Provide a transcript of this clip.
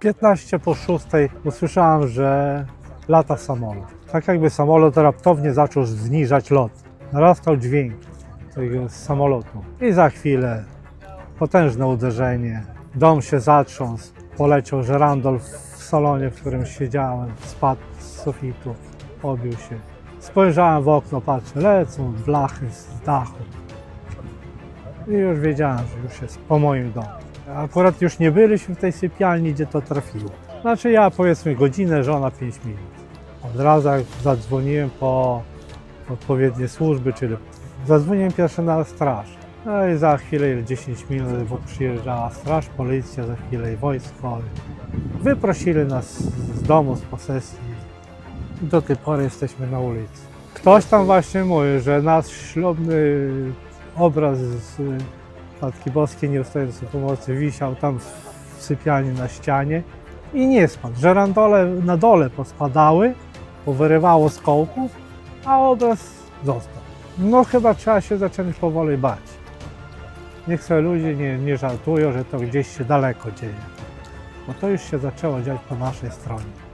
15 po 6 usłyszałem, że lata samolot. Tak jakby samolot raptownie zaczął zniżać lot. Narastał dźwięk tego samolotu. I za chwilę potężne uderzenie. Dom się zatrząsł. Poleciał żerandol w salonie, w którym siedziałem. Spadł z sufitu. Pobił się. Spojrzałem w okno, patrzę, lecą blachy z dachu. I już wiedziałem, że już jest po moim domu. Akurat już nie byliśmy w tej sypialni, gdzie to trafiło. Znaczy ja powiedzmy godzinę, żona 5 minut. Od razu zadzwoniłem po odpowiednie służby, czyli zadzwoniłem pierwszy na straż. No i za chwilę, 10 minut, bo przyjeżdżała straż, policja, za chwilę i wojsko. Wyprosili nas z domu, z posesji. Do tej pory jesteśmy na ulicy. Ktoś tam właśnie mówi, że nasz ślubny obraz z Matki Boskiej Nieustającej Pomocy wisiał tam w sypialni na ścianie i nie spadł. Żerandole na dole pospadały, powyrywało z kołków, a obraz został. No chyba trzeba się zacząć powoli bać. Niech sobie ludzie nie, nie żartują, że to gdzieś się daleko dzieje. Bo to już się zaczęło dziać po naszej stronie.